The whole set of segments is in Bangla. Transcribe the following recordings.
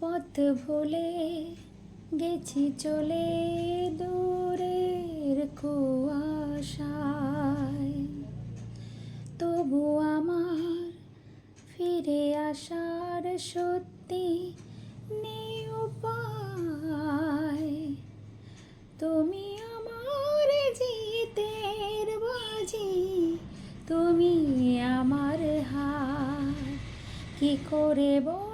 পথ ভুলে গেছি চলে দূরের কুয়াশায়। তবু আমার ফিরে আসার সত্যি নেই উপায়। তুমি আমার জিতের বাজি, তুমি আমার হার। কি করে বলব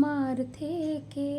তোমার থেকে